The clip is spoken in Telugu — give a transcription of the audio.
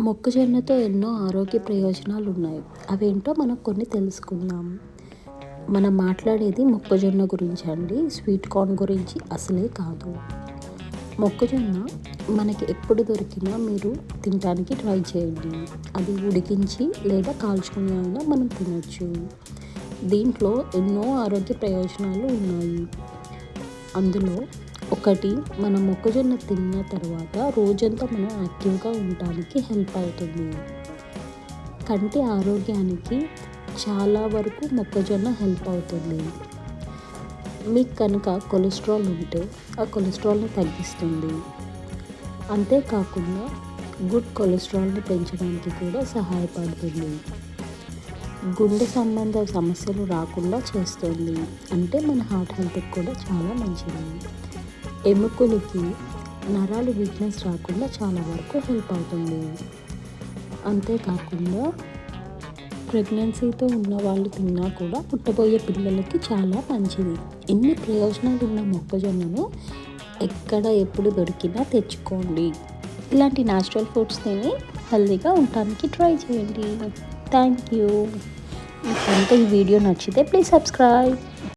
మొక్కజొన్నతో ఎన్నో ఆరోగ్య ప్రయోజనాలు ఉన్నాయి అవేంటో మనం కొన్ని తెలుసుకుందాం. మనం మాట్లాడేది మొక్కజొన్న గురించి అండి. స్వీట్ కార్న్ గురించి అసలే కాదు. మొక్కజొన్న మనకి ఎప్పుడు దొరికినా మీరు తినడానికి ట్రై చేయండి. అది ఉడికించి లేదా కాల్చుకుని అయినా మనం తినచ్చు. దీంట్లో ఎన్నో ఆరోగ్య ప్రయోజనాలు ఉన్నాయి. అందులో ఒకటి మన మొక్కజొన్న తిన్న తర్వాత రోజంతా మనం యాక్టివ్గా ఉండడానికి హెల్ప్ అవుతుంది. కంటి ఆరోగ్యానికి చాలా వరకు మొక్కజొన్న హెల్ప్ అవుతుంది. మీకు కనుక కొలెస్ట్రాల్ ఉంటే ఆ కొలెస్ట్రాల్ని తగ్గిస్తుంది. అంతేకాకుండా గుడ్ కొలెస్ట్రాల్ని పెంచడానికి కూడా సహాయపడుతుంది. గుండె సంబంధ సమస్యలు రాకుండా చేస్తుంది. అంటే మన హార్ట్ హెల్త్కి కూడా చాలా మంచిది. ఎముకలకి నరాలు వీక్నెస్ రాకుండా చాలా వరకు హెల్ప్ అవుతుంది. అంతేకాకుండా ప్రెగ్నెన్సీతో ఉన్న వాళ్ళు తిన్నా కూడా పుట్టబోయే పిల్లలకి చాలా మంచిది. ఎన్ని ప్రయోజనాలు ఉన్న మొక్కజొన్నను ఎక్కడ ఎప్పుడు దొరికినా తెచ్చుకోండి. ఇలాంటి న్యాచురల్ ఫుడ్స్ తిని హెల్తీగా ఉండటానికి ట్రై చేయండి. Thank you. మీకు ఈ వీడియో నచ్చితే ప్లీజ్ సబ్స్క్రైబ్.